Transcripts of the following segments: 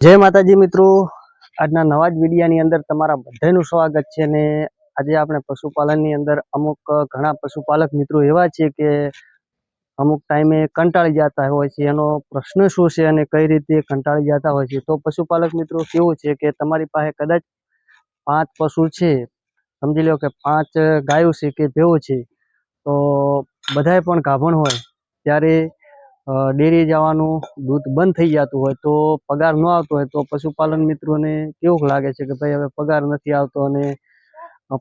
જય માતાજી મિત્રો. આજના નવા જ વિડીયાની અંદર તમારા બધાનું સ્વાગત છે ને આજે આપણે પશુપાલનની અંદર અમુક ઘણા પશુપાલક મિત્રો એવા છે કે અમુક ટાઈમે કંટાળી જતા હોય છે. એનો પ્રશ્ન શું છે અને કઈ રીતે કંટાળી જતા હોય છે? તો પશુપાલક મિત્રો કેવું છે કે તમારી પાસે કદાચ પાંચ પશુ છે. સમજી લો કે પાંચ ગાયો છે કે ભેવો છે. તો બધાય પણ ગાભણ હોય. ત્યારે ડેરી જવાનું દૂધ બંધ થઈ જતું હોય તો પગાર ન આવતો હોય તો પશુપાલન મિત્રોને કેવું લાગે છે કે ભાઈ હવે પગાર નથી આવતો અને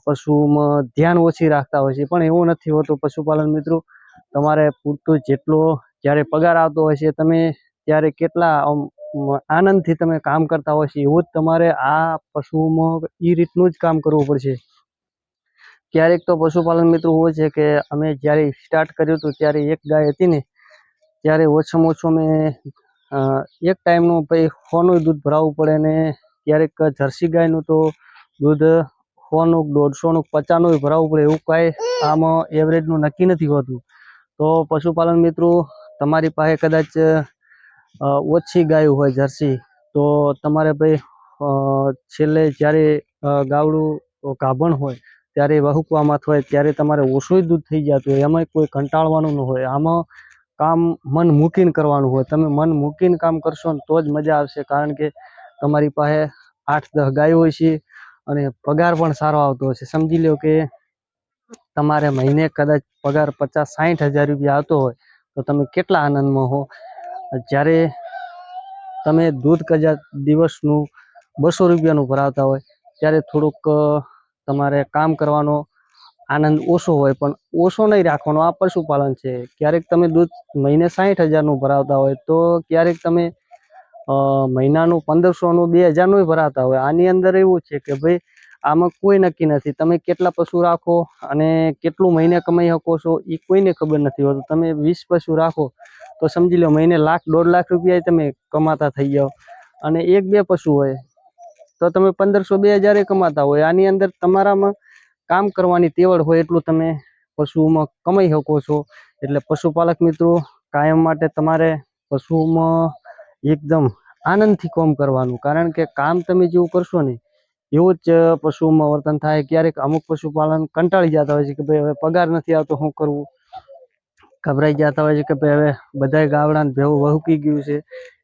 પશુમાં ધ્યાન ઓછી રાખતા હોય છે? પણ એવું નથી હોતું પશુપાલન મિત્રો. તમારે પૂરતું જેટલો જ્યારે પગાર આવતો હોય છે, તમે ત્યારે કેટલા આનંદથી તમે કામ કરતા હોય છે? એવું જ તમારે આ પશુમાં એ રીતનું જ કામ કરવું પડશે. ક્યારેક તો પશુપાલન મિત્રો હોય છે કે અમે જ્યારે સ્ટાર્ટ કર્યું હતું ત્યારે એક ગાય હતી ને ત્યારે ઓછામાં ઓછું અમે એક ટાઈમનું પછી સોનું દૂધ ભરાવવું પડે ને ક્યારેક જર્સી ગાયનું તો દૂધ સોનું દોઢસોનું પચાસનું ભરાવવું પડે એવું કાંઈ આમાં એવરેજનું નક્કી નથી હોતું. તો પશુપાલન મિત્રો, તમારી પાસે કદાચ ઓછી ગાયો હોય જર્સી, તો તમારે ભાઈ છેલ્લે જ્યારે ગાવડું ગાભણ હોય, ત્યારે વહુકવામાં હોય, ત્યારે તમારે ઓછું દૂધ થઈ જતું હોય એમાં કોઈ કંટાળવાનું ન હોય. આમાં કામ મન મૂકીને કરવાનું હોય. તમે મન મૂકીને કામ કરશો ને તો જ મજા આવશે. કારણ કે તમારી પાસે આઠ દસ ગાયો હોય છે અને પગાર પણ સારો આવતો હશે. સમજી લો કે તમારે મહિને કદાચ પગાર પચાસ સાઠ હજાર રૂપિયા આવતો હોય તો તમે કેટલા આનંદમાં હો. જ્યારે તમે દૂધ કદાચ દિવસનું બસો રૂપિયાનું ભરાવતા હોય, ત્યારે થોડુંક તમારે કામ કરવાનો આનંદ ઓછો હોય, પણ ઓછો નહીં રાખવાનો. આ પશુપાલન છે. ક્યારેક તમે દૂધ મહિને સાઠ હજારનું ભરાવતા હોય, તો ક્યારેક તમે મહિનાનું પંદરસોનું બે હજારનું ભરાતા હોય. આની અંદર એવું છે કે ભાઈ, આમાં કોઈ નક્કી નથી. તમે કેટલા પશુ રાખો અને કેટલું મહિને કમાઈ શકો છો, એ કોઈને ખબર નથી હોતું. તમે વીસ પશુ રાખો, તો સમજી લો મહિને લાખ, દોઢ લાખ રૂપિયા તમે કમાતા થઈ જાઓ. અને એક બે પશુ હોય, તો તમે પંદરસો, બે હજારે કમાતા હોય. આની અંદર તમારામાં કામ કરવાની તેવડ હોય એટલું તમે પશુઓમાં કમાઈ શકો છો. એટલે પશુપાલક મિત્રો, કાયમ માટે તમારે પશુઓમાં એકદમ આનંદથી કામ કરવાનું. કારણ કે કામ તમે જેવું કરશો ને, એવું જ પશુમાં વર્તન થાય. ક્યારેક અમુક પશુપાલન કંટાળી જતા હોય છે કે ભાઈ હવે પગાર નથી આવતો શું કરવું? ગભરાઈ જતા હોય છે કે ભાઈ હવે બધાય ગાવડાને ભેવું વહુકી ગયું છે.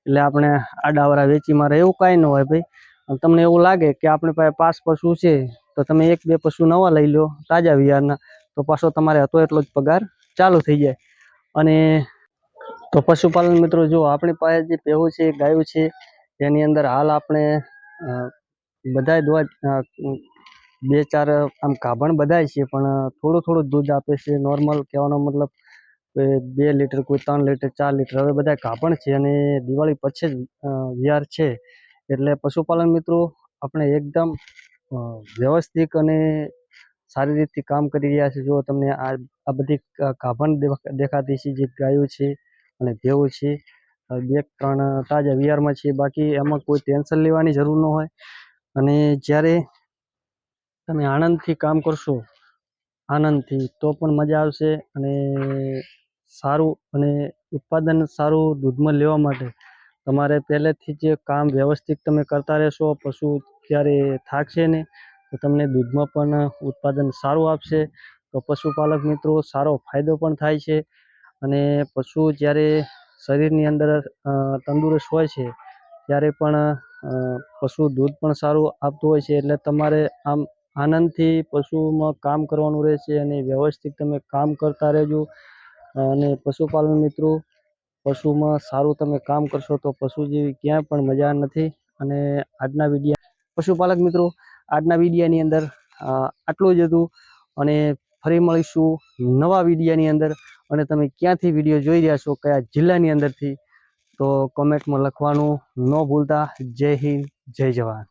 એટલે આપણે આડાવરા વેચી મારે એવું કાંઈ ન હોય ભાઈ. તમને એવું લાગે કે આપણી પાસે પાંચ પશુ છે તો તમે એક બે પશુ નવા લઈ લો, તાજા વિહારના તો પાછો તમારે હતો એટલો જ પગાર ચાલુ થઈ જાય. અને તો પશુપાલન મિત્રો, જો આપણી પાસે જે ભેવું છે, ગાયું છે, એની અંદર હાલ આપણે બધા દોવા બે ચાર આમ ગાભણ બધાય છે, પણ થોડું થોડું દૂધ આપે છે, નોર્મલ કહેવાનો મતલબ બે લીટર કોઈ ત્રણ લીટર, ચાર લીટર, હવે બધા ગાભણ છે અને દિવાળી પછી જ વિહાર છે. એટલે પશુપાલન મિત્રો, આપણે એકદમ વ્યવસ્થિત અને સારી રીતથી કામ કરી રહ્યા છે. જો તમને આ આ બધી કાભણ દેખાતી છે, જે ગાયો છે અને ભેવું છે બે ત્રણ તાજા વિહારમાં છે, બાકી એમાં કોઈ ટેન્શન લેવાની જરૂર ન હોય. અને જ્યારે તમે આનંદથી કામ કરશો, આનંદથી, તો પણ મજા આવશે અને સારું અને ઉત્પાદન સારું દૂધમાં લેવા માટે. તમારે પહેલેથી જે કામ વ્યવસ્થિત તમે કરતા રહેશો, પશુ ત્યારે થાકશે નહીં તો તમને દૂધમાં પણ ઉત્પાદન સારું આપશે. તો પશુપાલક મિત્રો, સારો ફાયદો પણ થાય છે. અને પશુ જ્યારે શરીરની અંદર તંદુરસ્ત હોય છે, ત્યારે પણ પશુ દૂધ પણ સારું આપતું હોય છે. એટલે તમારે આમ આનંદથી પશુમાં કામ કરવાનું રહેશે અને વ્યવસ્થિત તમે કામ કરતા રહેજો. અને પશુપાલન મિત્રો, પશુમાં સારું તમે કામ કરશો તો પશુ જેવી ક્યાંય પણ મજા નથી. અને આજના વિડીયા પશુપાલક મિત્રો, આજના વિડીયાની અંદર આટલું જ હતું. અને ફરી મળીશું નવા વિડીયાની અંદર. અને તમે ક્યાંથી વીડિયો જોઈ રહ્યા છો, કયા જિલ્લાની અંદરથી, તો કોમેન્ટમાં લખવાનું ન ભૂલતા. જય હિન્દ, જય જવાન.